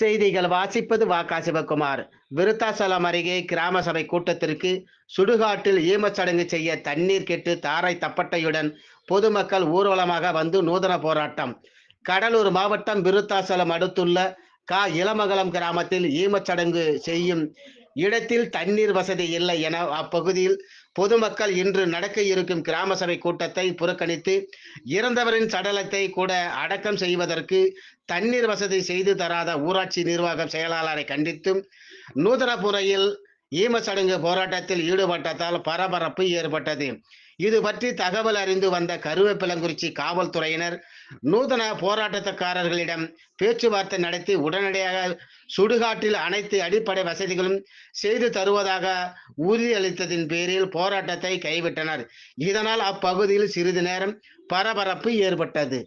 செய்திகள் வாசிப்பது வாக்கா சிவகுமார். விருத்தாசலம் அருகே கிராம சபை கூட்டத்திற்கு சுடுகாட்டில் ஈமச்சடங்கு செய்ய தண்ணீர் கெட்டு தாரை தப்பட்டையுடன் பொதுமக்கள் ஊர்வலமாக வந்து நூதன போராட்டம். கடலூர் மாவட்டம் விருத்தாசலம் அடுத்துள்ள கா. இளமங்கலம் கிராமத்தில் ஈமச்சடங்கு செய்யும் இடத்தில் தண்ணீர் வசதி இல்லை என அப்பகுதியில் பொதுமக்கள் இன்று நடக்க இருக்கும் கிராம சபை கூட்டத்தை புறக்கணித்து இறந்தவரின் சடலத்தை கூட அடக்கம் செய்வதற்கு தண்ணீர் வசதி செய்து தராத ஊராட்சி நிர்வாகம் செயலாளரை கண்டித்தும் நூதனபுரையில் ஈமச்சடங்கு போராட்டத்தில் ஈடுபட்டதால் பரபரப்பு ஏற்பட்டது. இது பற்றி தகவல் அறிந்து வந்த கருவேப்பிலங்குறிச்சி காவல்துறையினர் நூதன போராட்டக்காரர்களிடம் பேச்சுவார்த்தை நடத்தி உடனடியாக சுடுகாட்டில் அனைத்து அடிப்படை வசதிகளும் செய்து தருவதாக உறுதியளித்ததின் பேரில் போராட்டத்தை கைவிட்டனர். இதனால் அப்பகுதியில் சிறிது நேரம் பரபரப்பு ஏற்பட்டது.